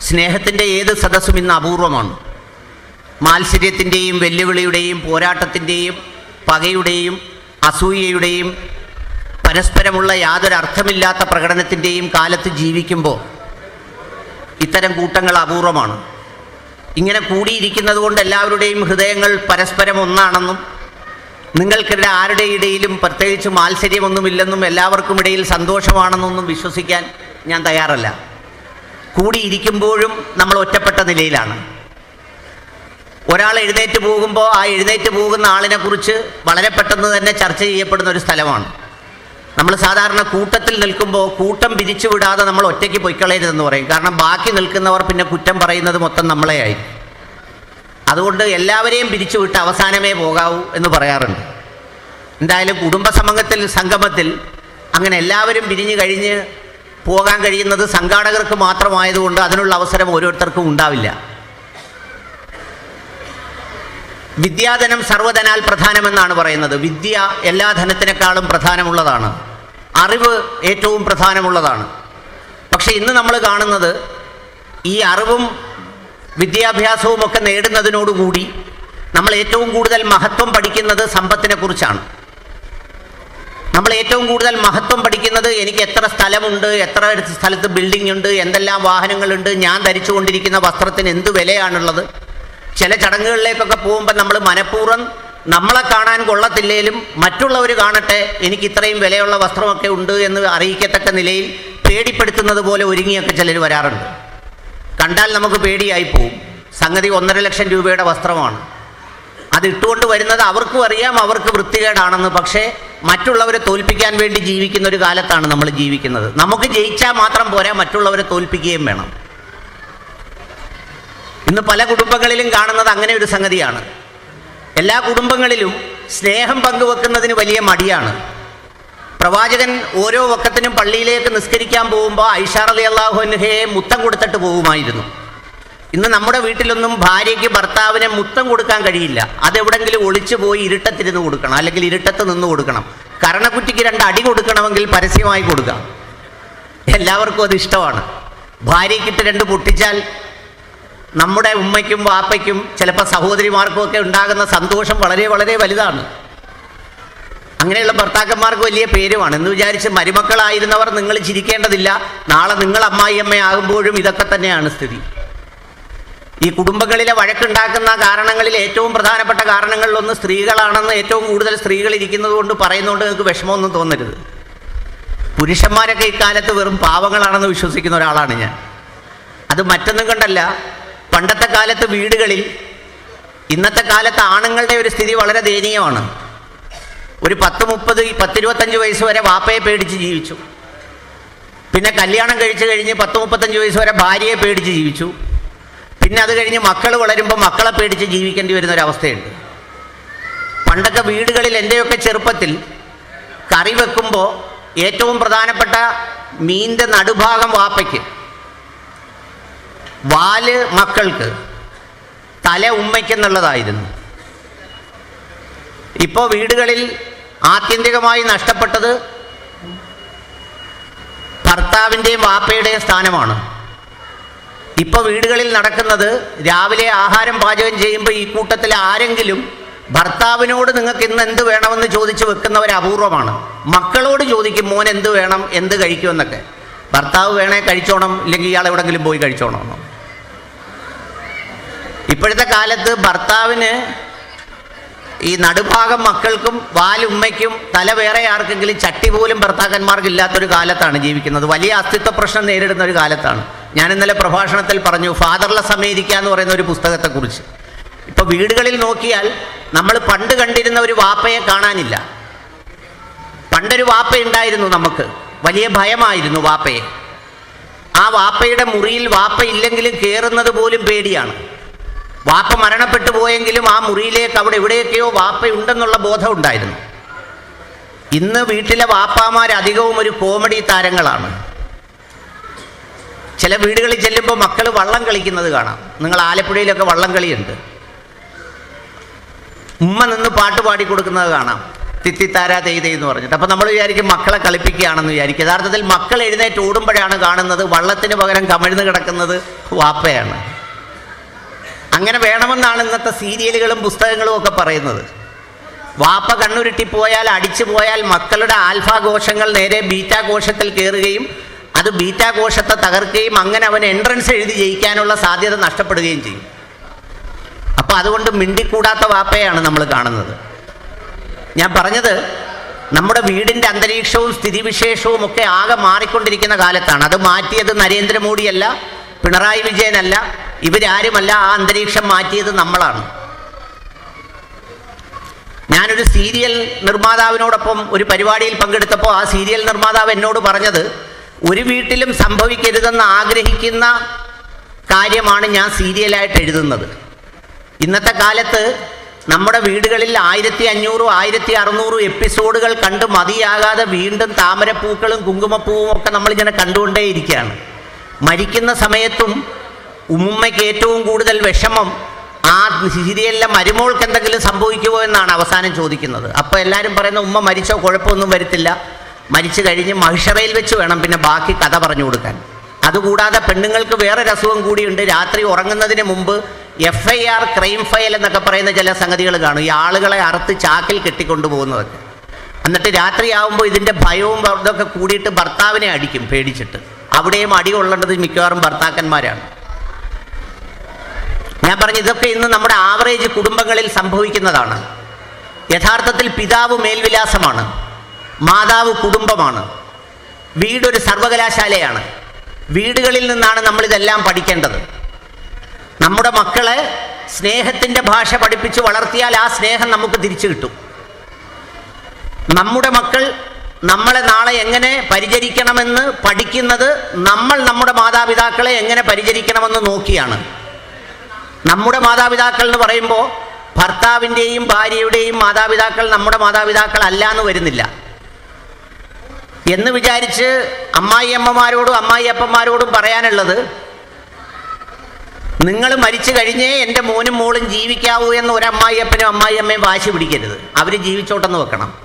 സ്നേഹത്തിന്റെ ഏത് സദസ്സും ഇന്ന് അപൂർവമാണ്. മാത്സര്യത്തിന്റെയും വെല്ലുവിളിയുടെയും പോരാട്ടത്തിന്റെയും പകയുടെയും അസൂയയുടെയും പരസ്പരമുള്ള യാതൊരു അർത്ഥമില്ലാത്ത പ്രകടനത്തിന്റെയും കാലത്ത് ജീവിക്കുമ്പോൾ ഇത്തരം കൂട്ടങ്ങൾ അപൂർവമാണ്. ഇങ്ങനെ കൂടിയിരിക്കുന്നത് കൊണ്ട് എല്ലാവരുടെയും ഹൃദയങ്ങൾ പരസ്പരം ഒന്നാണെന്നും നിങ്ങൾക്കിടെ ആരുടെ ഇടയിലും പ്രത്യേകിച്ച് മാത്സര്യമൊന്നുമില്ലെന്നും എല്ലാവർക്കും ഇടയിൽ സന്തോഷമാണെന്നൊന്നും വിശ്വസിക്കാൻ ഞാൻ തയ്യാറല്ല. കൂടിയിരിക്കുമ്പോഴും നമ്മൾ ഒറ്റപ്പെട്ട നിലയിലാണ്. ഒരാൾ എഴുന്നേറ്റ് പോകുമ്പോൾ ആ എഴുന്നേറ്റ് പോകുന്ന ആളിനെ കുറിച്ച് വളരെ പെട്ടെന്ന് തന്നെ ചർച്ച ചെയ്യപ്പെടുന്ന ഒരു സ്ഥലമാണ്. നമ്മൾ സാധാരണ കൂട്ടത്തിൽ നിൽക്കുമ്പോൾ കൂട്ടം പിരിച്ചു വിടാതെ നമ്മൾ ഒറ്റയ്ക്ക് പൊയ്ക്കളയരുതെന്ന് പറയും. കാരണം ബാക്കി നിൽക്കുന്നവർ പിന്നെ കുറ്റം പറയുന്നത് മൊത്തം നമ്മളെയായി. അതുകൊണ്ട് എല്ലാവരെയും പിരിച്ചു വിട്ട് അവസാനമേ പോകാവൂ എന്ന് പറയാറുണ്ട്. എന്തായാലും കുടുംബ സംഘത്തിൽ സംഗമത്തിൽ അങ്ങനെ എല്ലാവരും പിരിഞ്ഞു കഴിഞ്ഞ് പോകാൻ കഴിയുന്നത് സംഘാടകർക്ക് മാത്രമായതുകൊണ്ട് അതിനുള്ള അവസരം ഓരോരുത്തർക്കും ഉണ്ടാവില്ല. വിദ്യാധനം സർവധനാൽ പ്രധാനമെന്നാണ് പറയുന്നത്. വിദ്യ എല്ലാ ധനത്തിനേക്കാളും പ്രധാനമുള്ളതാണ്. അറിവ് ഏറ്റവും പ്രധാനമുള്ളതാണ്. പക്ഷെ ഇന്ന് നമ്മൾ കാണുന്നത് ഈ അറിവും വിദ്യാഭ്യാസവും ഒക്കെ നേടുന്നതിനോടുകൂടി നമ്മൾ ഏറ്റവും കൂടുതൽ മഹത്വം പഠിക്കുന്നത് സമ്പത്തിനെ കുറിച്ചാണ് നമ്മൾ ഏറ്റവും കൂടുതൽ മഹത്വം പഠിക്കുന്നത് എനിക്ക് എത്ര സ്ഥലമുണ്ട് എത്ര സ്ഥലത്ത് ബിൽഡിംഗ് ഉണ്ട് എന്തെല്ലാം വാഹനങ്ങളുണ്ട് ഞാൻ ധരിച്ചുകൊണ്ടിരിക്കുന്ന വസ്ത്രത്തിന് എന്ത് വിലയാണുള്ളത്? ചില ചടങ്ങുകളിലേക്കൊക്കെ പോകുമ്പോൾ നമ്മൾ മനഃപൂർവം നമ്മളെ കാണാൻ കൊള്ളത്തില്ലേലും മറ്റുള്ളവർ കാണട്ടെ എനിക്ക് ഇത്രയും വിലയുള്ള വസ്ത്രമൊക്കെ ഉണ്ട് എന്ന് അറിയിക്കത്തക്ക നിലയിൽ പേടിപ്പെടുത്തുന്നത് പോലെ ഒരുങ്ങിയൊക്കെ ചിലർ വരാറുണ്ട്. കണ്ടാൽ നമുക്ക് പേടിയായി പോവും. സംഗതി ഒന്നര ലക്ഷം രൂപയുടെ വസ്ത്രമാണ്. അത് ഇട്ടുകൊണ്ട് വരുന്നത് അവർക്കും അറിയാം അവർക്ക് വൃത്തികേടാണെന്ന്. പക്ഷേ മറ്റുള്ളവരെ തോൽപ്പിക്കാൻ വേണ്ടി ജീവിക്കുന്ന ഒരു കാലത്താണ് നമ്മൾ ജീവിക്കുന്നത്. നമുക്ക് ജയിച്ചാൽ മാത്രം പോരാ മറ്റുള്ളവരെ തോൽപ്പിക്കുകയും വേണം. ഇന്ന് പല കുടുംബങ്ങളിലും കാണുന്നത് അങ്ങനെ ഒരു സംഗതിയാണ്. എല്ലാ കുടുംബങ്ങളിലും സ്നേഹം പങ്കുവെക്കുന്നതിന് വലിയ മടിയാണ്. പ്രവാചകൻ ഓരോ വക്കത്തിനും പള്ളിയിലേക്ക് നിസ്കരിക്കാൻ പോകുമ്പോൾ ഐഷാർ അലി അള്ളാഹുഹയെ മുത്തം കൊടുത്തിട്ട് പോകുമായിരുന്നു. ഇന്ന് നമ്മുടെ വീട്ടിലൊന്നും ഭാര്യയ്ക്ക് ഭർത്താവിനെ മുത്തം കൊടുക്കാൻ കഴിയില്ല. അതെവിടെങ്കിലും ഒളിച്ചു പോയി ഇരുട്ടത്തിരുന്ന് കൊടുക്കണം. അല്ലെങ്കിൽ ഇരുട്ടത്ത് നിന്ന് കൊടുക്കണം. കരണക്കുറ്റിക്ക് രണ്ട് അടി കൊടുക്കണമെങ്കിൽ പരസ്യമായി കൊടുക്കാം. എല്ലാവർക്കും അത് ഇഷ്ടമാണ്. ഭാര്യയ്ക്കിട്ട് രണ്ട് പൊട്ടിച്ചാൽ നമ്മുടെ ഉമ്മയ്ക്കും വാപ്പയ്ക്കും ചിലപ്പോൾ സഹോദരിമാർക്കും ഒക്കെ ഉണ്ടാകുന്ന സന്തോഷം വളരെ വളരെ വലുതാണ്. അങ്ങനെയുള്ള ഭർത്താക്കന്മാർക്ക് വലിയ പേരുമാണ്. എന്ന് വിചാരിച്ച് മരുമക്കളായിരുന്നവർ നിങ്ങൾ ചിരിക്കേണ്ടതില്ല. നാളെ നിങ്ങൾ അമ്മായിയമ്മയാകുമ്പോഴും ഇതൊക്കെ തന്നെയാണ് സ്ഥിതി. ഈ കുടുംബങ്ങളിലെ വഴക്കുണ്ടാക്കുന്ന കാരണങ്ങളിൽ ഏറ്റവും പ്രധാനപ്പെട്ട കാരണങ്ങളിലൊന്ന് സ്ത്രീകളാണെന്ന് ഏറ്റവും കൂടുതൽ സ്ത്രീകൾ ഇരിക്കുന്നത് കൊണ്ട് പറയുന്നതുകൊണ്ട് നിങ്ങൾക്ക് വിഷമമൊന്നും തോന്നരുത്. പുരുഷന്മാരൊക്കെ ഇക്കാലത്ത് വെറും പാവങ്ങളാണെന്ന് വിശ്വസിക്കുന്ന ഒരാളാണ് ഞാൻ. അത് മറ്റൊന്നും കണ്ടല്ല പണ്ടത്തെ കാലത്ത് വീടുകളിൽ ഇന്നത്തെ കാലത്ത് ആണുങ്ങളുടെ ഒരു സ്ഥിതി വളരെ ദയനീയമാണ്. ഒരു പത്ത് മുപ്പത് പത്തിരുപത്തഞ്ച് വയസ്സ് വരെ വാപ്പയെ പേടിച്ച് ജീവിച്ചു. പിന്നെ കല്യാണം കഴിച്ചു കഴിഞ്ഞ് പത്ത് മുപ്പത്തഞ്ച് വയസ്സ് വരെ ഭാര്യയെ പേടിച്ച് ജീവിച്ചു. പിന്നെ അത് കഴിഞ്ഞ് മക്കൾ വളരുമ്പോൾ മക്കളെ പേടിച്ച് ജീവിക്കേണ്ടി വരുന്ന ഒരു അവസ്ഥയുണ്ട്. പണ്ടൊക്കെ വീടുകളിൽ എന്റെയൊക്കെ ചെറുപ്പത്തിൽ കറി വെക്കുമ്പോൾ ഏറ്റവും പ്രധാനപ്പെട്ട മീന്റെ നടുഭാഗം വാപ്പയ്ക്ക്. വാൽ മക്കൾക്ക് തല ഉമ്മയ്ക്കെന്നുള്ളതായിരുന്നു ഇപ്പോൾ വീടുകളിൽ ആത്യന്തികമായി നഷ്ടപ്പെട്ടത് ഭർത്താവിന്റെയും വാപ്പയുടെയും സ്ഥാനമാണ്. ഇപ്പോൾ വീടുകളിൽ നടക്കുന്നത് രാവിലെ ആഹാരം പാചകം ചെയ്യുമ്പോൾ ഈ കൂട്ടത്തിൽ ആരെങ്കിലും ഭർത്താവിനോട് നിങ്ങൾക്ക് ഇന്ന് എന്ത് വേണമെന്ന് ചോദിച്ച് വെക്കുന്നവർ അപൂർവമാണ്. മക്കളോട് ചോദിക്കും മോൻ എന്ത് വേണം? എന്ത് കഴിക്കുമെന്നൊക്കെ ഭർത്താവ് വേണേ കഴിച്ചോണം ഇല്ലെങ്കിൽ ഇയാൾ എവിടെങ്കിലും പോയി കഴിച്ചോണം. ഇപ്പോഴത്തെ കാലത്ത് ഭർത്താവിന് ഈ നടുഭാഗം മക്കൾക്കും വാലുമ്മയ്ക്കും തല വേറെ ആർക്കെങ്കിലും ചട്ടി പോലും ഭർത്താക്കന്മാർക്ക് ഇല്ലാത്തൊരു കാലത്താണ് ജീവിക്കുന്നത്. വലിയ അസ്തിത്വ പ്രശ്നം നേരിടുന്ന ഒരു കാലത്താണ്. ഞാൻ ഇന്നലെ പ്രഭാഷണത്തിൽ പറഞ്ഞു ഫാദർലെസ് അമേരിക്ക എന്ന് പറയുന്ന ഒരു പുസ്തകത്തെക്കുറിച്ച്. ഇപ്പോൾ വീടുകളിൽ നോക്കിയാൽ നമ്മൾ പണ്ട് കണ്ടിരുന്ന ഒരു വാപ്പയെ കാണാനില്ല. പണ്ടൊരു വാപ്പ ഉണ്ടായിരുന്നു നമുക്ക്. വലിയ ഭയമായിരുന്നു വാപ്പയെ. ആ വാപ്പയുടെ മുറിയിൽ വാപ്പ ഇല്ലെങ്കിലും കയറുന്നത് പോലും പേടിയാണ്. വാപ്പ മരണപ്പെട്ടു പോയെങ്കിലും ആ മുറിയിലേക്ക് അവിടെ എവിടെയൊക്കെയോ വാപ്പയുണ്ടെന്നുള്ള ബോധം ഉണ്ടായിരുന്നു. ഇന്ന് വീട്ടിലെ വാപ്പാമാർ അധികവും ഒരു കോമഡി താരങ്ങളാണ്. ചില വീടുകളിൽ ചെല്ലുമ്പോൾ മക്കൾ വള്ളം കളിക്കുന്നത് കാണാം. നിങ്ങൾ ആലപ്പുഴയിലൊക്കെ വള്ളം കളിയുണ്ട്. ഉമ്മ നിന്ന് പാട്ട് പാടി കൊടുക്കുന്നത് കാണാം. തിത്തിത്താര തെയ്തേ എന്ന് പറഞ്ഞിട്ട്. അപ്പം നമ്മൾ വിചാരിക്കും മക്കളെ കളിപ്പിക്കുകയാണെന്ന് വിചാരിക്കും. യഥാർത്ഥത്തിൽ മക്കൾ എഴുന്നേറ്റ് ഓടുമ്പോഴാണ് കാണുന്നത് വള്ളത്തിന് പകരം കമിഴ്ന്ന് കിടക്കുന്നത് വാപ്പയാണ്. അങ്ങനെ വേണമെന്നാണ് ഇന്നത്തെ സീരിയലുകളും പുസ്തകങ്ങളും ഒക്കെ പറയുന്നത്. വാപ്പ കണ്ണുരുട്ടി പോയാൽ അടിച്ചു പോയാൽ മക്കളുടെ ആൽഫാഘോഷങ്ങൾ നേരെ ബീറ്റാ കോശത്തിൽ കയറുകയും അത് ബീറ്റാ കോശത്തെ തകർക്കുകയും അങ്ങനെ അവൻ എൻട്രൻസ് എഴുതി ജയിക്കാനുള്ള സാധ്യത നഷ്ടപ്പെടുകയും ചെയ്യും. അപ്പോൾ അതുകൊണ്ട് മിണ്ടിക്കൂടാത്ത വാപ്പയാണ് നമ്മൾ കാണുന്നത്. ഞാൻ പറഞ്ഞത് നമ്മുടെ വീടിന്റെ അന്തരീക്ഷവും സ്ഥിതിവിശേഷവും ഒക്കെ ആകെ മാറിക്കൊണ്ടിരിക്കുന്ന കാലത്താണ്. അത് മാറ്റിയത് നരേന്ദ്രമോദിയല്ല പിണറായി വിജയനല്ല ഇവരാരുമല്ല ആ അന്തരീക്ഷം മാറ്റിയത് നമ്മളാണ്. ഞാനൊരു സീരിയൽ നിർമ്മാതാവിനോടൊപ്പം ഒരു പരിപാടിയിൽ പങ്കെടുത്തപ്പോൾ ആ സീരിയൽ നിർമ്മാതാവ് എന്നോട് പറഞ്ഞത് ഒരു വീട്ടിലും സംഭവിക്കരുതെന്ന് ആഗ്രഹിക്കുന്ന കാര്യമാണ് ഞാൻ സീരിയലായിട്ട് എഴുതുന്നത്. ഇന്നത്തെ കാലത്ത് നമ്മുടെ വീടുകളിൽ ആയിരത്തി അഞ്ഞൂറും ആയിരത്തി അറുന്നൂറും എപ്പിസോഡുകൾ കണ്ട് മതിയാകാതെ വീണ്ടും താമരപ്പൂക്കളും കുങ്കുമപ്പൂവും ഒക്കെ നമ്മളിങ്ങനെ കണ്ടുകൊണ്ടേയിരിക്കുകയാണ് മരിക്കുന്ന സമയത്തും ഉമ്മയ്ക്ക് ഏറ്റവും കൂടുതൽ വിഷമം ആ സീരിയലിലെ മരുമോൾക്ക് എന്തെങ്കിലും സംഭവിക്കുമോ എന്നാണ് അവസാനം ചോദിക്കുന്നത്. അപ്പോൾ എല്ലാവരും പറയുന്ന ഉമ്മ മരിച്ചോ? കുഴപ്പമൊന്നും വരത്തില്ല. മരിച്ചു കഴിഞ്ഞ് മഹിഷറയിൽ വെച്ച് വേണം പിന്നെ ബാക്കി കഥ പറഞ്ഞു കൊടുക്കാൻ. അതുകൂടാതെ പെണ്ണുങ്ങൾക്ക് വേറൊരു അസുഖം കൂടിയുണ്ട്. രാത്രി ഉറങ്ങുന്നതിന് മുമ്പ് F I R crime file എന്നൊക്കെ പറയുന്ന ചില സംഗതികൾ കാണും. ഈ ആളുകളെ അറുത്ത് ചാക്കിൽ കെട്ടിക്കൊണ്ടു പോകുന്നതൊക്കെ. എന്നിട്ട് രാത്രിയാവുമ്പോൾ ഇതിന്റെ ഭയവും ഇതൊക്കെ കൂടിയിട്ട് ഭർത്താവിനെ അടിക്കും പേടിച്ചിട്ട്. അവിടെയും അടി കൊള്ളേണ്ടത് മിക്കവാറും ഭർത്താക്കന്മാരാണ്. ഞാൻ പറഞ്ഞു ഇതൊക്കെ ഇന്ന് നമ്മുടെ ആവറേജ് കുടുംബങ്ങളിൽ സംഭവിക്കുന്നതാണ്. യഥാർത്ഥത്തിൽ പിതാവ് മേൽവിലാസമാണ്. മാതാവ് കുടുംബമാണ്. വീടൊരു സർവകലാശാലയാണ്. വീടുകളിൽ നിന്നാണ് നമ്മൾ ഇതെല്ലാം പഠിക്കേണ്ടത്. നമ്മുടെ മക്കളെ സ്നേഹത്തിന്റെ ഭാഷ പഠിപ്പിച്ച് വളർത്തിയാൽ ആ സ്നേഹം നമുക്ക് തിരിച്ചു കിട്ടും. നമ്മുടെ മക്കൾ നമ്മളെ നാളെ എങ്ങനെ പരിചരിക്കണമെന്ന് പഠിക്കുന്നത് നമ്മൾ നമ്മുടെ മാതാപിതാക്കളെ എങ്ങനെ പരിചരിക്കണമെന്ന് നോക്കിയാണ്. നമ്മുടെ മാതാപിതാക്കൾ എന്ന് പറയുമ്പോൾ ഭർത്താവിന്റെയും ഭാര്യയുടെയും മാതാപിതാക്കൾ നമ്മുടെ മാതാപിതാക്കൾ അല്ല എന്ന് വരുന്നില്ല. എന്ന് വിചാരിച്ച് അമ്മായി അമ്മമാരോടും അമ്മായി അപ്പന്മാരോടും പറയാനുള്ളത് നിങ്ങൾ മരിച്ചു കഴിഞ്ഞേ എന്റെ മോനും മോളും ജീവിക്കാവൂ എന്ന് ഒരു അമ്മായി അപ്പനും അമ്മായി അമ്മയും വാശി പിടിക്കരുത്. അവർ ജീവിച്ചോട്ടെന്ന് വെക്കണം.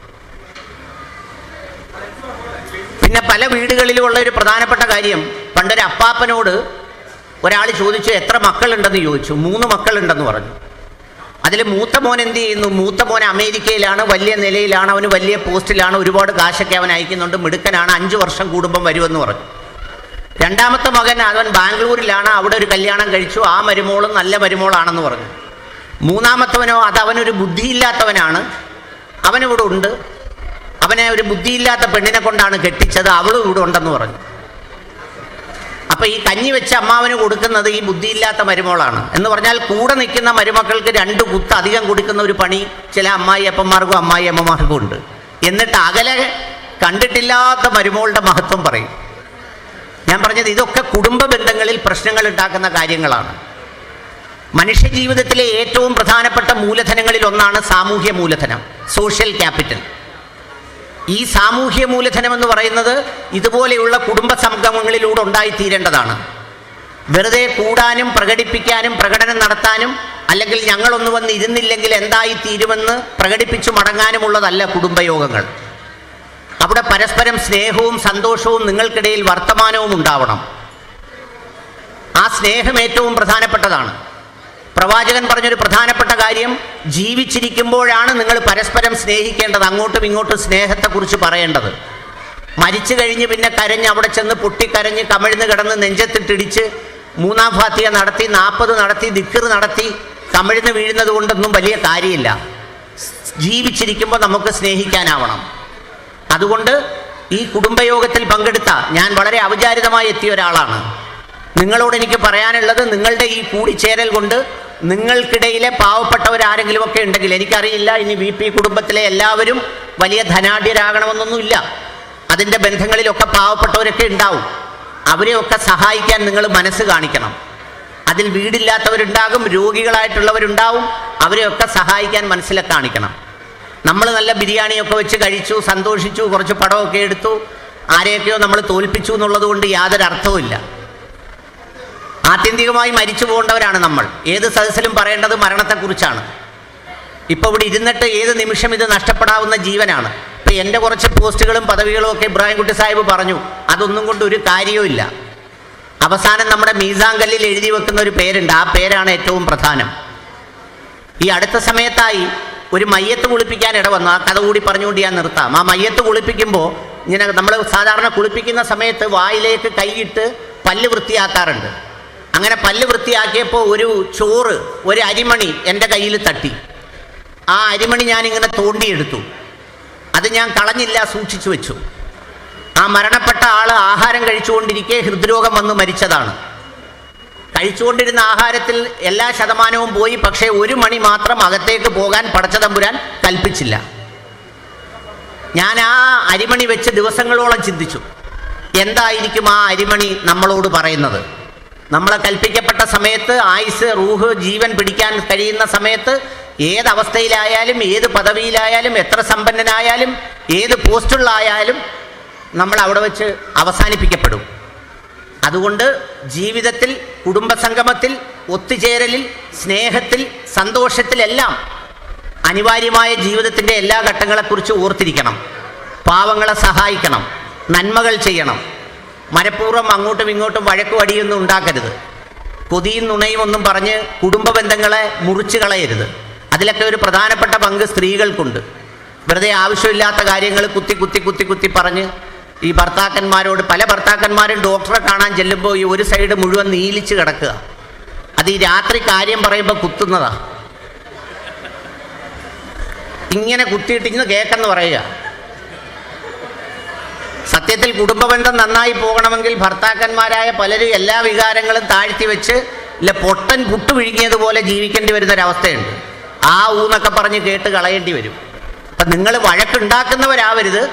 പിന്നെ പല വീടുകളിലും ഉള്ള ഒരു പ്രധാനപ്പെട്ട കാര്യം പണ്ടൊരു അപ്പാപ്പനോട് ഒരാൾ ചോദിച്ചു എത്ര മക്കളുണ്ടെന്ന് ചോദിച്ചു? മൂന്ന് മക്കളുണ്ടെന്ന് പറഞ്ഞു. അതിൽ മൂത്ത മോൻ എന്ത് ചെയ്യുന്നു? മൂത്ത മോൻ അമേരിക്കയിലാണ് വലിയ നിലയിലാണ് അവന് വലിയ പോസ്റ്റിലാണ് ഒരുപാട് കാശൊക്കെ അവൻ അയക്കുന്നുണ്ട്. മിടുക്കനാണ് അഞ്ച് വർഷം കൂടുമ്പം വരുമെന്ന് പറഞ്ഞു. രണ്ടാമത്തെ മകൻ അവൻ ബാംഗ്ലൂരിലാണ് അവിടെ ഒരു കല്യാണം കഴിച്ചു. ആ മരുമോളും നല്ല മരുമോളാണെന്ന് പറഞ്ഞു. മൂന്നാമത്തവനോ അത് അവനൊരു ബുദ്ധിയില്ലാത്തവനാണ്. അവനിവിടെ ഉണ്ട്. അവനെ ഒരു ബുദ്ധിയില്ലാത്ത പെണ്ണിനെ കൊണ്ടാണ് കെട്ടിച്ചത്. അവളും ഇവിടെ ഉണ്ടെന്ന് പറഞ്ഞു. അപ്പൊ ഈ കഞ്ഞി വെച്ച് അമ്മാവന് കൊടുക്കുന്നത് ഈ ബുദ്ധിയില്ലാത്ത മരുമോളാണ്. എന്ന് പറഞ്ഞാൽ കൂടെ നിൽക്കുന്ന മരുമക്കൾക്ക് രണ്ട് കുത്ത് അധികം കൊടുക്കുന്ന ഒരു പണി ചില അമ്മായി അപ്പന്മാർക്കും അമ്മായി അമ്മമാർക്കും ഉണ്ട്. എന്നിട്ട് അകലെ കണ്ടിട്ടില്ലാത്ത മരുമോളുടെ മഹത്വം പറയും. ഞാൻ പറഞ്ഞത് ഇതൊക്കെ കുടുംബ ബന്ധങ്ങളിൽ പ്രശ്നങ്ങൾ ഉണ്ടാക്കുന്ന കാര്യങ്ങളാണ്. മനുഷ്യ ജീവിതത്തിലെ ഏറ്റവും പ്രധാനപ്പെട്ട മൂലധനങ്ങളിൽ ഒന്നാണ് സാമൂഹ്യ മൂലധനം സോഷ്യൽ ക്യാപിറ്റൽ. ഈ സാമൂഹ്യ മൂലധനം എന്ന് പറയുന്നത് ഇതുപോലെയുള്ള കുടുംബ സംഗമങ്ങളിലൂടെ ഉണ്ടായിത്തീരേണ്ടതാണ്. വെറുതെ കൂടാനും പ്രകടിപ്പിക്കാനും പ്രകടനം നടത്താനും അല്ലെങ്കിൽ ഞങ്ങളൊന്ന് വന്ന് ഇരുന്നില്ലെങ്കിൽ എന്തായി തീരുമെന്ന് പ്രകടിപ്പിച്ചു മടങ്ങാനുമുള്ളതല്ല കുടുംബയോഗങ്ങൾ. അവിടെ പരസ്പരം സ്നേഹവും സന്തോഷവും നിങ്ങൾക്കിടയിൽ വർത്തമാനവും ഉണ്ടാവണം. ആ സ്നേഹം ഏറ്റവും പ്രധാനപ്പെട്ടതാണ്. പ്രവാചകൻ പറഞ്ഞൊരു പ്രധാനപ്പെട്ട കാര്യം ജീവിച്ചിരിക്കുമ്പോഴാണ് നിങ്ങൾ പരസ്പരം സ്നേഹിക്കേണ്ടത് അങ്ങോട്ടും ഇങ്ങോട്ടും സ്നേഹത്തെക്കുറിച്ച് പറയേണ്ടത്. മരിച്ചു കഴിഞ്ഞ് പിന്നെ കരഞ്ഞ് അവിടെ ചെന്ന് പൊട്ടിക്കരഞ്ഞ് കമിഴ്ന്ന് കിടന്ന് നെഞ്ചത്തിട്ടിടിച്ച് മൂന്നാം ഫാത്തിയ നടത്തി നാൽപ്പത് നടത്തി ദിക്കർ നടത്തി കമിഴ്ന്ന് വീഴുന്നത് കൊണ്ടൊന്നും വലിയ കാര്യമില്ല. ജീവിച്ചിരിക്കുമ്പോൾ നമുക്ക് സ്നേഹിക്കാനാവണം. അതുകൊണ്ട് ഈ കുടുംബയോഗത്തിൽ പങ്കെടുത്ത ഞാൻ വളരെ ഔചാരിതമായി എത്തിയ ഒരാളാണ്. നിങ്ങളോട് എനിക്ക് പറയാനുള്ളത് നിങ്ങളുടെ ഈ കൂടിച്ചേരൽ കൊണ്ട് നിങ്ങൾക്കിടയിലെ പാവപ്പെട്ടവരാരെങ്കിലും ഒക്കെ ഉണ്ടെങ്കിൽ എനിക്കറിയില്ല ഇനി വി പി കുടുംബത്തിലെ എല്ലാവരും വലിയ ധനാഢ്യരാകണമെന്നൊന്നുമില്ല. അതിന്റെ ബന്ധങ്ങളിലൊക്കെ പാവപ്പെട്ടവരൊക്കെ ഉണ്ടാവും. അവരെയൊക്കെ സഹായിക്കാൻ നിങ്ങൾ മനസ്സ് കാണിക്കണം. അതിൽ വീടില്ലാത്തവരുണ്ടാകും രോഗികളായിട്ടുള്ളവരുണ്ടാവും അവരെയൊക്കെ സഹായിക്കാൻ മനസ്സിലെ കാണിക്കണം. നമ്മൾ നല്ല ബിരിയാണിയൊക്കെ വെച്ച് കഴിച്ചു സന്തോഷിച്ചു കുറച്ച് പടമൊക്കെ എടുത്തു ആരെയൊക്കെയോ നമ്മൾ തോൽപ്പിച്ചു എന്നുള്ളത് കൊണ്ട് യാതൊരു അർത്ഥവുമില്ല ആത്യന്തികമായി മരിച്ചു പോകേണ്ടവരാണ് നമ്മൾ. ഏത് സദസ്സിലും പറയേണ്ടത് മരണത്തെക്കുറിച്ചാണ്. ഇപ്പോൾ ഇവിടെ ഇരുന്നിട്ട് ഏത് നിമിഷം ഇത് നഷ്ടപ്പെടാവുന്ന ജീവനാണ്? ഇപ്പം എന്റെ കുറച്ച് പോസ്റ്റുകളും പദവികളും ഒക്കെ ഇബ്രാഹിംകുട്ടി സാഹിബ് പറഞ്ഞു. അതൊന്നും കൊണ്ട് ഒരു കാര്യവും അവസാനം നമ്മുടെ മീസാങ്കല്ലിൽ എഴുതി വെക്കുന്ന ഒരു പേരുണ്ട്. ആ പേരാണ് ഏറ്റവും പ്രധാനം. ഈ അടുത്ത സമയത്തായി ഒരു മയ്യത്ത് കുളിപ്പിക്കാൻ ഇട വന്നു. ആ കഥ കൂടി പറഞ്ഞുകൊണ്ട് ഞാൻ നിർത്താം. ആ മയ്യത്ത് കുളിപ്പിക്കുമ്പോൾ ഇങ്ങനെ നമ്മൾ സാധാരണ കുളിപ്പിക്കുന്ന സമയത്ത് വായിലേക്ക് കൈയിട്ട് പല്ല് വൃത്തിയാക്കാറുണ്ട്. അങ്ങനെ പല്ല് വൃത്തിയാക്കിയപ്പോൾ ഒരു ചോറ് ഒരു അരിമണി എന്റെ കയ്യിൽ തട്ടി. ആ അരിമണി ഞാനിങ്ങനെ തോണ്ടിയെടുത്തു. അത് ഞാൻ കളഞ്ഞില്ല സൂക്ഷിച്ചു വെച്ചു. ആ മരണപ്പെട്ട ആൾ ആഹാരം കഴിച്ചുകൊണ്ടിരിക്കെ ഹൃദ്രോഗം വന്ന് മരിച്ചതാണ്. കഴിച്ചുകൊണ്ടിരുന്ന ആഹാരത്തിൽ എല്ലാ ശതമാനവും പോയി പക്ഷേ ഒരു മണി മാത്രം അകത്തേക്ക് പോകാൻ പടച്ചതമ്പുരാൻ കൽപ്പിച്ചില്ല. ഞാൻ ആ അരിമണി വെച്ച് ദിവസങ്ങളോളം ചിന്തിച്ചു. എന്തായിരിക്കും ആ അരിമണി നമ്മളോട് പറയുന്നത്? നമ്മളെ കൽപ്പിക്കപ്പെട്ട സമയത്ത് ആയുസ് റൂഹ് ജീവൻ പിടിക്കാൻ കഴിയുന്ന സമയത്ത് ഏത് അവസ്ഥയിലായാലും ഏത് പദവിയിലായാലും എത്ര സമ്പന്നനായാലും ഏത് പോസ്റ്റുള്ളായാലും നമ്മൾ അവിടെ വെച്ച് അവസാനിപ്പിക്കപ്പെടും. അതുകൊണ്ട് ജീവിതത്തിൽ കുടുംബസംഗമത്തിൽ ഒത്തുചേരലിൽ സ്നേഹത്തിൽ സന്തോഷത്തിലെല്ലാം അനിവാര്യമായ ജീവിതത്തിന്റെ എല്ലാ ഘട്ടങ്ങളെക്കുറിച്ച് ഓർത്തിരിക്കണം. പാവങ്ങളെ സഹായിക്കണം. നന്മകൾ ചെയ്യണം. മനഃപൂർവം അങ്ങോട്ടും ഇങ്ങോട്ടും വഴക്കും ഉണ്ടാക്കരുത്. കൊതിയും നുണയും ഒന്നും പറഞ്ഞ് കുടുംബ ബന്ധങ്ങളെ മുറിച്ചു കളയരുത്. അതിലൊക്കെ ഒരു പ്രധാനപ്പെട്ട പങ്ക് സ്ത്രീകൾക്കുണ്ട്. വെറുതെ ആവശ്യമില്ലാത്ത കാര്യങ്ങൾ കുത്തി കുത്തി കുത്തി കുത്തി പറഞ്ഞ് ഈ ഭർത്താക്കന്മാരോട് പല ഭർത്താക്കന്മാരും ഡോക്ടറെ കാണാൻ ചെല്ലുമ്പോൾ ഈ ഒരു സൈഡ് മുഴുവൻ നീലിച്ച് കിടക്കുക. അത് ഈ രാത്രി കാര്യം പറയുമ്പോൾ കുത്തുന്നതാ. ഇങ്ങനെ കുത്തിയിട്ട് ഇന്ന് കേക്കെന്ന് പറയുക. സത്യത്തിൽ കുടുംബബന്ധം നന്നായി പോകണമെങ്കിൽ ഭർത്താക്കന്മാരായ പലരും എല്ലാ വികാരങ്ങളും താഴ്ത്തി വെച്ച് ഇല്ല പൊട്ടൻ പുട്ടു വിഴുങ്ങിയതുപോലെ ജീവിക്കേണ്ടി വരുന്ന ഒരവസ്ഥയുണ്ട് ആ ഊന്നൊക്കെ പറഞ്ഞ് കേട്ട് കളയേണ്ടി വരും. അപ്പം നിങ്ങൾ വഴക്കുണ്ടാക്കുന്നവരാവരുത്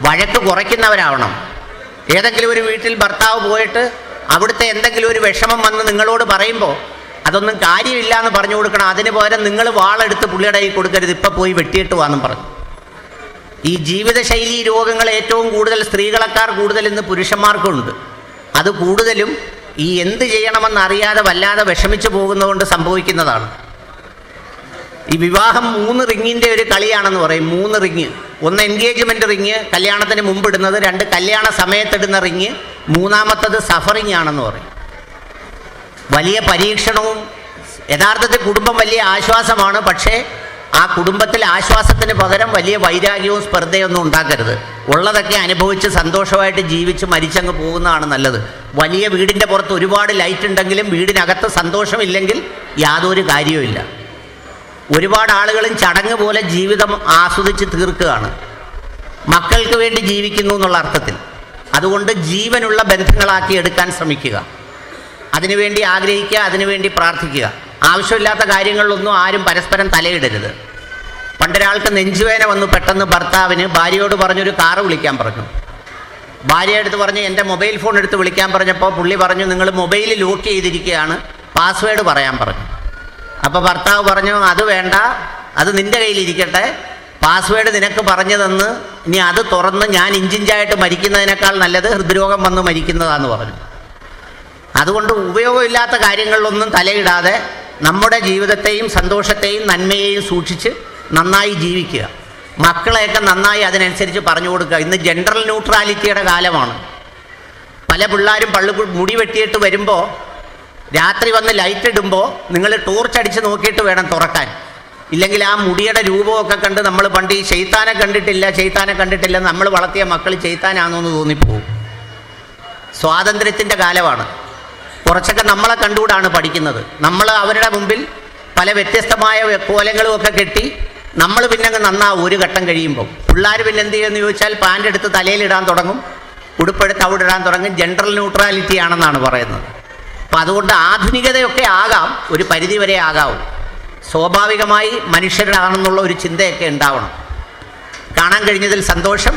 വഴക്ക് കുറയ്ക്കുന്നവരാവണം. ഏതെങ്കിലും ഒരു വീട്ടിൽ ഭർത്താവ് പോയിട്ട് അവിടുത്തെ എന്തെങ്കിലും ഒരു വിഷമം വന്ന് നിങ്ങളോട് പറയുമ്പോൾ അതൊന്നും കാര്യമില്ല എന്ന് പറഞ്ഞു കൊടുക്കണം. അതിന് പകരം നിങ്ങൾ വാളെടുത്ത് പുള്ളിയുടെ കൈ കൊടുക്കരുത്. ഇപ്പം പോയി വെട്ടിയിട്ട് വാന്നും പറഞ്ഞു. ഈ ജീവിതശൈലി രോഗങ്ങൾ ഏറ്റവും കൂടുതൽ സ്ത്രീകളെക്കാർ കൂടുതൽ ഇന്ന് പുരുഷന്മാർക്കുണ്ട്. അത് കൂടുതലും ഈ എന്ത് ചെയ്യണമെന്ന് അറിയാതെ വല്ലാതെ വിഷമിച്ചു പോകുന്നതുകൊണ്ട് സംഭവിക്കുന്നതാണ്. ഈ വിവാഹം മൂന്ന് റിങ്ങിന്റെ ഒരു കളിയാണെന്ന് പറയും. മൂന്ന് റിങ്. ഒന്ന് എൻഗേജ്മെന്റ് റിങ് കല്യാണത്തിന് മുമ്പ് ഇടുന്നത്. രണ്ട് കല്യാണ സമയത്തിടുന്ന റിങ്. മൂന്നാമത്തത് സഫറിങ് ആണെന്ന് പറയും. വലിയ പരീക്ഷണവും യഥാർത്ഥത്തിൽ കുടുംബം വലിയ ആശ്വാസമാണ്. പക്ഷേ ആ കുടുംബത്തിലെ ആശ്വാസത്തിന് പകരം വലിയ വൈരാഗ്യവും സ്പർദ്ധയൊന്നും ഉണ്ടാക്കരുത്. ഉള്ളതൊക്കെ അനുഭവിച്ച് സന്തോഷമായിട്ട് ജീവിച്ച് മരിച്ചങ്ങ് പോകുന്നതാണ് നല്ലത്. വലിയ വീടിന്റെ പുറത്ത് ഒരുപാട് ലൈറ്റ് ഉണ്ടെങ്കിലും വീടിനകത്ത് സന്തോഷമില്ലെങ്കിൽ യാതൊരു കാര്യവുമില്ല. ഒരുപാട് ആളുകളും ചടങ്ങ് പോലെ ജീവിതം ആസ്വദിച്ച് തീർക്കുകയാണ്. മക്കൾക്ക് വേണ്ടി ജീവിക്കുന്നു എന്നുള്ള അർത്ഥത്തിൽ. അതുകൊണ്ട് ജീവനുള്ള ബന്ധങ്ങളാക്കി എടുക്കാൻ ശ്രമിക്കുക. അതിനുവേണ്ടി ആഗ്രഹിക്കുക അതിനുവേണ്ടി പ്രാർത്ഥിക്കുക. ആവശ്യമില്ലാത്ത കാര്യങ്ങളിലൊന്നും ആരും പരസ്പരം തലയിടരുത്. പണ്ടൊരാൾക്ക് നെഞ്ചുവേന വന്നു പെട്ടെന്ന് ഭർത്താവിന് ഭാര്യയോട് പറഞ്ഞൊരു കാറ് വിളിക്കാൻ പറഞ്ഞു. ഭാര്യ എടുത്ത് പറഞ്ഞ് എന്റെ മൊബൈൽ ഫോൺ എടുത്ത് വിളിക്കാൻ പറഞ്ഞപ്പോൾ പുള്ളി പറഞ്ഞു നിങ്ങൾ മൊബൈൽ ലോക്ക് ചെയ്തിരിക്കുകയാണ് പാസ്വേഡ് പറയാൻ പറഞ്ഞു. അപ്പോൾ ഭർത്താവ് പറഞ്ഞു അത് വേണ്ട അത് നിന്റെ കയ്യിലിരിക്കട്ടെ. പാസ്വേഡ് നിനക്ക് പറഞ്ഞു തന്ന് ഇനി അത് തുറന്ന് ഞാൻ ഇഞ്ചിഞ്ചായിട്ട് മരിക്കുന്നതിനേക്കാൾ നല്ലത് ഹൃദ്രോഗം വന്ന് മരിക്കുന്നതാന്ന് പറഞ്ഞു. അതുകൊണ്ട് ഉപയോഗമില്ലാത്ത കാര്യങ്ങളിലൊന്നും തലയിടാതെ നമ്മുടെ ജീവിതത്തെയും സന്തോഷത്തെയും നന്മയെയും സൂക്ഷിച്ച് നന്നായി ജീവിക്കുക. മക്കളെയൊക്കെ നന്നായി അതിനനുസരിച്ച് പറഞ്ഞു കൊടുക്കുക. ഇന്ന് ജെൻഡറൽ ന്യൂട്രാലിറ്റിയുടെ കാലമാണ്. പല പിള്ളേരും പള്ളി മുടി വെട്ടിയിട്ട് വരുമ്പോൾ രാത്രി വന്ന് ലൈറ്റ് ഇടുമ്പോൾ നിങ്ങൾ ടോർച്ച് അടിച്ച് നോക്കിയിട്ട് വേണം തുറക്കാൻ. ഇല്ലെങ്കിൽ ആ മുടിയുടെ രൂപമൊക്കെ കണ്ട് നമ്മൾ പണ്ട് ഈ ചെയ്ത്താനെ കണ്ടിട്ടില്ല ചെയ്ത്താനെ കണ്ടിട്ടില്ല നമ്മൾ വളർത്തിയ മക്കൾ ചെയ്ത്താനാണോ എന്ന് തോന്നിപ്പോവും സ്വാതന്ത്ര്യത്തിന്റെ കാലമാണ്. കുറച്ചൊക്കെ നമ്മളെ കണ്ടുകൂടാണ് പഠിക്കുന്നത്. നമ്മൾ അവരുടെ മുമ്പിൽ പല വ്യത്യസ്തമായ കോലങ്ങളും ഒക്കെ കെട്ടി നമ്മൾ പിന്നെ അങ്ങ് നന്നാവും ഒരു ഘട്ടം കഴിയുമ്പോൾ പിള്ളേർ പിന്നെ എന്ത് ചെയ്യുമെന്ന് ചോദിച്ചാൽ പാന്റ് എടുത്ത് തലയിലിടാൻ തുടങ്ങും ഉടുപ്പെടുത്ത് അവിടെ ഇടാൻ തുടങ്ങും ജെൻഡർ ന്യൂട്രാലിറ്റി ആണെന്നാണ് പറയുന്നത്. അപ്പം അതുകൊണ്ട് ആധുനികതയൊക്കെ ആകാം ഒരു പരിധി വരെ ആകാവും. സ്വാഭാവികമായി മനുഷ്യരാണെന്നുള്ള ഒരു ചിന്തയൊക്കെ ഉണ്ടാവണം. കാണാൻ കഴിഞ്ഞതിൽ സന്തോഷം.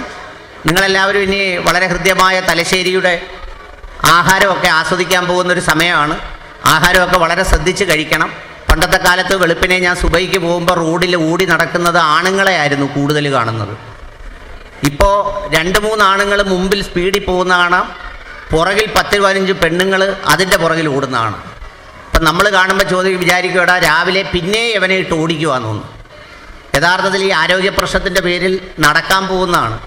നിങ്ങളെല്ലാവരും ഇനി വളരെ ഹൃദ്യമായ തലശ്ശേരിയുടെ ആഹാരമൊക്കെ ആസ്വദിക്കാൻ പോകുന്നൊരു സമയമാണ്. ആഹാരമൊക്കെ വളരെ ശ്രദ്ധിച്ച് കഴിക്കണം. പണ്ടത്തെ കാലത്ത് വെളുപ്പിനെ ഞാൻ സുബൈക്ക് പോകുമ്പോൾ റോഡിൽ ഓടി നടക്കുന്നത് ആണുങ്ങളെ ആയിരുന്നു കൂടുതൽ കാണുന്നത്. ഇപ്പോൾ രണ്ട് മൂന്ന് ആണുങ്ങൾ മുമ്പിൽ സ്പീഡിൽ പോകുന്ന കാണാം. പുറകിൽ പത്ത് പതിനഞ്ച് പെണ്ണുങ്ങൾ അതിന്റെ പുറകിൽ ഓടുന്നതാണ്. അപ്പം നമ്മൾ കാണുമ്പോൾ ചോദ്യം വിചാരിക്കുകടാ രാവിലെ പിന്നെ ഇവനെ ഇട്ട് ഓടിക്കുവാന്ന് യഥാർത്ഥത്തിൽ ഈ ആരോഗ്യ പ്രശ്നത്തിന്റെ പേരിൽ നടക്കാൻ പോകുന്നതാണ്.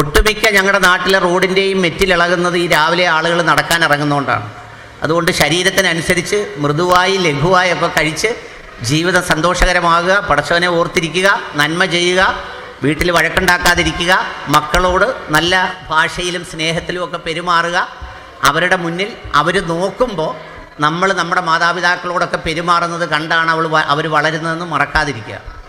ഒട്ടുമിക്ക ഞങ്ങളുടെ നാട്ടിലെ റോഡിന്റെയും മെറ്റിലിളകുന്നത് ഈ രാവിലെ ആളുകൾ നടക്കാൻ ഇറങ്ങുന്നതുകൊണ്ടാണ് അതുകൊണ്ട് ശരീരത്തിനനുസരിച്ച് മൃദുവായി ലഘുവായി ഒക്കെ കഴിച്ച് ജീവിതം സന്തോഷകരമാകുക പടച്ചവനെ ഓർത്തിരിക്കുക നന്മ ചെയ്യുക വീട്ടിൽ വഴക്കുണ്ടാക്കാതിരിക്കുക മക്കളോട് നല്ല ഭാഷയിലും സ്നേഹത്തിലും ഒക്കെ പെരുമാറുക. അവരുടെ മുന്നിൽ അവർ നോക്കുമ്പോൾ നമ്മൾ നമ്മുടെ മാതാപിതാക്കളോടൊക്കെ പെരുമാറുന്നത് കണ്ടാണ് അവൾ അവർ വളരുന്നതെന്ന് മറക്കാതിരിക്കുക.